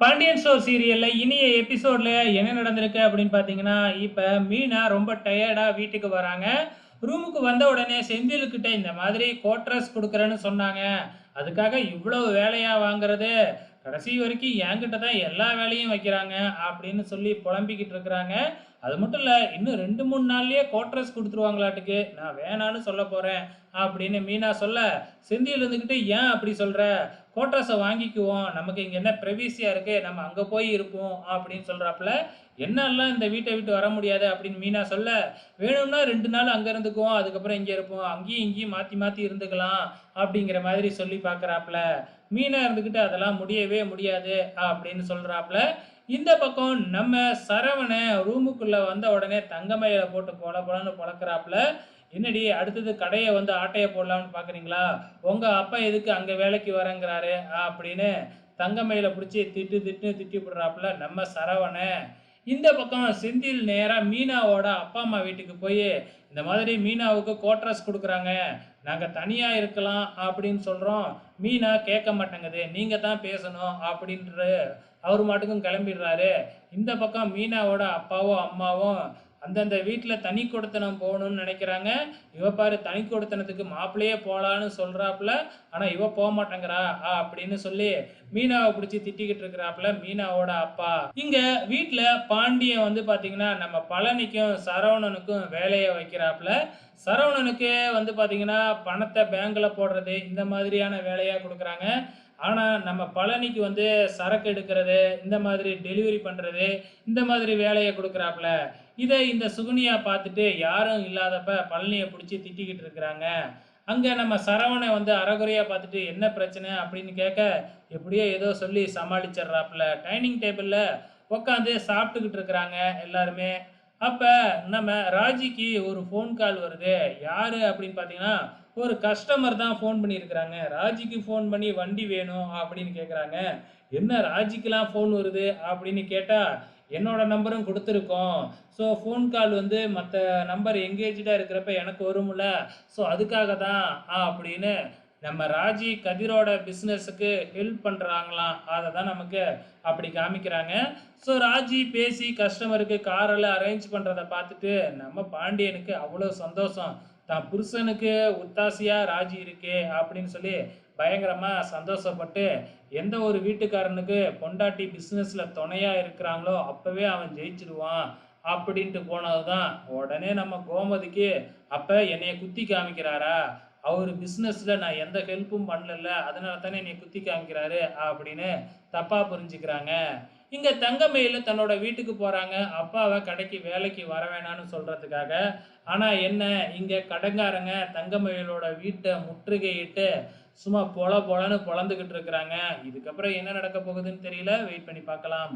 Pandian show சீரியல்ல இனிய எபிசோட்ல என்ன நடந்திருக்கு அப்படின்னு பார்த்தீங்கன்னா, இப்ப மீனா ரொம்ப டயர்டா வீட்டுக்கு வராங்க. ரூமுக்கு வந்த உடனே செந்தில்கிட்ட இந்த மாதிரி கோட்ரஸ் கொடுக்குறேன்னு சொன்னாங்க. அதுக்காக இவ்வளவு வேலையா வாங்குறது? கடைசி வரைக்கும் என்கிட்ட தான் எல்லா வேலையும் வைக்கிறாங்க அப்படின்னு சொல்லி புலம்பிக்கிட்டு இருக்கிறாங்க. அது மட்டும் இல்லை இன்னும் 2, 3 நாள்லயே கோட்ரஸ் கொடுத்துருவாங்களாட்டுக்கு நான் வேணான்னு சொல்லப் போறேன் அப்படின்னு மீனா சொல்ல, சிந்தியில் இருந்துக்கிட்டு ஏன் அப்படி சொல்ற? கோட்ரஸை வாங்கிக்குவோம். நமக்கு இங்க என்ன பிரைவசியா இருக்கு. நம்ம அங்க போய் இருப்போம் அப்படின்னு சொல்றாப்புல. என்னெல்லாம் இந்த வீட்டை விட்டு வர முடியாது அப்படின்னு மீனா சொல்ல, வேணும்னா ரெண்டு நாள் அங்கே இருந்துக்குவோம். அதுக்கப்புறம் இங்கே இருப்போம். அங்கேயும் இங்கேயும் மாற்றி மாற்றி இருந்துக்கலாம் அப்படிங்கிற மாதிரி சொல்லி பார்க்குறாப்புல மீனாக இருந்துக்கிட்டு அதெல்லாம் முடியவே முடியாது அப்படின்னு சொல்கிறாப்புல இந்த பக்கம் நம்ம சரவணை ரூமுக்குள்ளே வந்த உடனே தங்கமயில போட்டு பொல பொலன்னு பொளக்குறாப்புல. என்னடி அடுத்தது கடையை வந்து ஆட்டையை போடலாம்னு பார்க்குறீங்களா? உங்கள் அப்பா எதுக்கு அங்கே வேலைக்கு வரேங்கிறாரு அப்படின்னு தங்கமயில பிடிச்சி திட்டு திட்டுன்னு திட்டிப்புடுறாப்புல நம்ம சரவண. இந்த பக்கம் செந்தில் நேராக மீனாவோட அப்பா, அம்மா வீட்டுக்கு போய் இந்த மாதிரி மீனாவுக்கு கோட்ரஸ் கொடுக்குறாங்க நாங்கள் தனியாக இருக்கலாம் அப்படின்னு சொல்கிறோம் மீனா கேட்க மாட்டேங்குது. நீங்கள் தான் பேசணும் அப்படின்ற அவர் மாட்டுக்கும் கிளம்பிடுறாரு. இந்த பக்கம் மீனாவோட அப்பாவும், அம்மாவும் அந்தந்த வீட்டில் தனி கொடுத்தனம் போகணும்னு நினைக்கிறாங்க. இவ பாரு தனி கொடுத்தனத்துக்கு மாப்பிள்ளையே போகலான்னு சொல்கிறாப்புல ஆனால் இவ ஆ அப்படின்னு சொல்லி மீனாவை பிடிச்சி திட்டிக்கிட்டு இருக்கிறாப்புல மீனாவோட அப்பா. இங்கே வீட்டில் பாண்டியன் வந்து பார்த்தீங்கன்னா, நம்ம பழனிக்கும், சரவணனுக்கும் வேலையை வைக்கிறாப்புல. சரவணனுக்கு வந்து பார்த்தீங்கன்னா, பணத்தை பேங்கில் போடுறது இந்த மாதிரியான வேலையாக கொடுக்குறாங்க ஆனால் நம்ம பழனிக்கு வந்து சரக்கு எடுக்கிறது, இந்த மாதிரி டெலிவரி பண்ணுறது இந்த மாதிரி வேலையை கொடுக்குறாப்புல இதை இந்த சுகுனியா பார்த்துட்டு யாரும் இல்லாதப்ப பழனியை பிடிச்சி திட்டிக்கிட்டு இருக்கிறாங்க. அங்கே நம்ம சரவணை வந்து அறகுறையாக பார்த்துட்டு என்ன பிரச்சனை அப்படின்னு கேட்க, எப்படியோ ஏதோ சொல்லி சமாளிச்சிடுறாப்புல. டைனிங் டேபிளில் உட்காந்து சாப்பிட்டுக்கிட்டு இருக்கிறாங்க எல்லாருமே. அப்போ நம்ம ராஜிக்கு ஒரு ஃபோன் கால் வருது. யார் அப்படின்னு பார்த்தீங்கன்னா, ஒரு கஸ்டமர் தான் ஃபோன் பண்ணியிருக்கிறாங்க. ராஜிக்கு ஃபோன் பண்ணி வண்டி வேணும் அப்படின்னு கேட்குறாங்க. என்ன ராஜிக்கெலாம் ஃபோன் வருது அப்படின்னு கேட்டால் என்னோட நம்பரும் கொடுத்துருக்கோம் ஸோ ஃபோன் கால் வந்து மற்ற நம்பர் எங்கேஜாக இருக்கிறப்ப எனக்கு வரும்ல. ஸோ அதுக்காக தான் அப்படின்னு நம்ம ராஜி கதிரோட பிஸ்னஸுக்கு ஹெல்ப் பண்ணுறாங்களாம் அதை தான் நமக்கு அப்படி காமிக்கிறாங்க. ஸோ ராஜி பேசி கஸ்டமருக்கு காரெல்லாம் அரேஞ்ச் பண்ணுறதை பார்த்துட்டு நம்ம பாண்டியனுக்கு அவ்வளோ சந்தோஷம். தான் புருஷனுக்கு ஒத்தாசையா ராஜி இருக்கே அப்படின்னு சொல்லி பயங்கரமாக சந்தோஷப்பட்டு, எந்த ஒரு வீட்டுக்காரனுக்கு பொண்டாட்டி பிஸ்னஸில் துணையாக இருக்கிறாங்களோ, அப்போவே அவன் ஜெயிச்சிடுவான் அப்படின்ட்டு போனது தான். உடனே நம்ம கோமதிக்கு, அப்போ என்னைய குத்தி காமிக்கிறாரா? அவர் பிஸ்னஸில் நான் எந்த ஹெல்ப்பும் பண்ணலல்ல. அதனால தானே நீ குத்தி காமிக்கிறாரு அப்படின்னு தப்பாக புரிஞ்சுக்கிறாங்க. இங்கே தங்கமயிலு தன்னோட வீட்டுக்கு போகிறாங்க அப்பாவை கடைக்கு வேலைக்கு வர வேணான்னு சொல்கிறதுக்காக ஆனால் என்ன, இங்கே கடங்காரங்க தங்கமயிலோட வீட்டை முற்றுகையிட்டு சும்மா பொல பொலன்னு பொழந்துக்கிட்டு இருக்கிறாங்க. இதுக்கப்புறம் என்ன நடக்க போகுதுன்னு தெரியல. வெயிட் பண்ணி பார்க்கலாம்.